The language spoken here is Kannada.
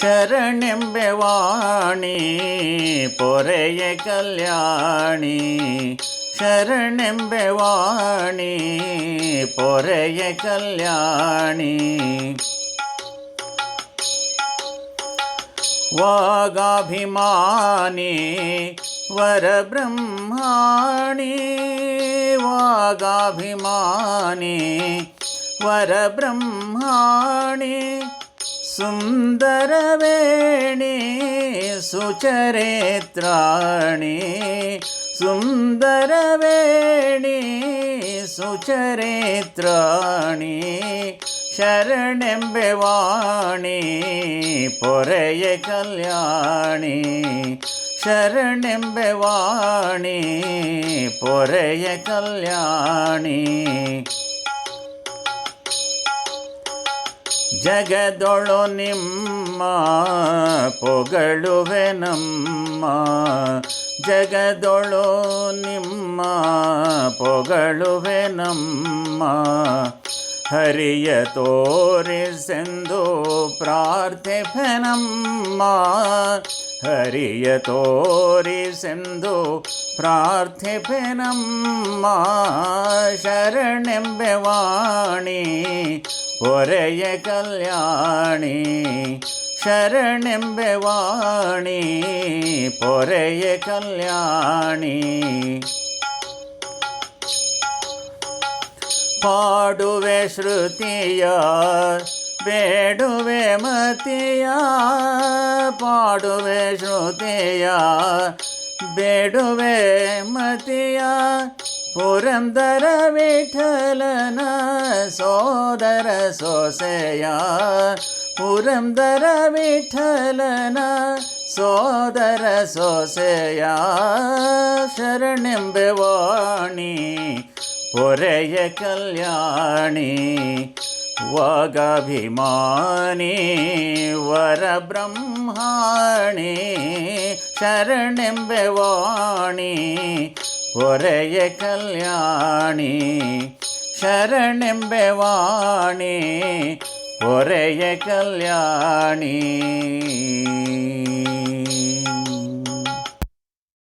ಶರಣೆಂಬೆ ವಾಣಿ ಪೊರೆಯ ಕಲ್ಯಾಣಿ ಶರಣೆಂಬೆ ವಾಣಿ ಪೊರೆಯ ಕಲ್ಯಾಣಿ ವಾಗಾಭಿಮಾನಿ ವರಬ್ರಹ್ಮಾಣಿ ವಾಗಾಭಿಮಾನಿ ವರಬ್ರಹ್ಮಾಣಿ സുന്ദരവേണി സുചരേത്രാണി. സുന്ദരവേണി സുചരേത്രാണി. ശരണെമ്പെ വാണി പൊരയ കല്യാണി. ശരണെമ്പെ വാണി പൊരയ കല്യാണി. ಜಗದೊಳು ನಿಮ್ಮ ಪೊಗಳುವೆ ನಮ್ಮ. ಜಗದೊಳು ನಿಮ್ಮ ಪೊಗಳುವೆ ನಮ್ಮ. ಹರಿಯ ತೋರಿಸೆಂದು ಪ್ರಾರ್ಥಿಪೆ ನಮ್ಮ. ಹರಿಯ ತೋರಿಸೆಂದು ಪ್ರಾರ್ಥಿಪೆ ನಮ್ಮ. ಶರಣೆಂಬೆ ವಾಣಿ ಪೊರೆಯ ಕಲ್ಯಾಣಿ ಶರಣೆಂಬೆ ವಾಣಿ ಪೊರೆಯ ಕಲ್ಯಾಣಿ. ಪಾಡುವೆ ಶ್ರುತಿಯ ಬೇಡುವೆ ಮತಿಯ ಪಾಡುವೆ ಶ್ರುತಿಯ ಬೇಡುವೆ ಮತಿಯ. पुरन्दर विठलन सोदर सोसया पुरन्दर विठलन सोदर सोसया शरणिम्बवाणी पुरय कल्याणि वभिमा वरब्रह्माणि शरणिं विवाणी ಶರಣೆಂಬೆ ವಾಣಿ ಪೊರೆಯ ಕಲ್ಯಾಣಿ ಶರಣೆಂಬೆ ವಾಣಿ ಪೊರೆಯ ಕಲ್ಯಾಣಿ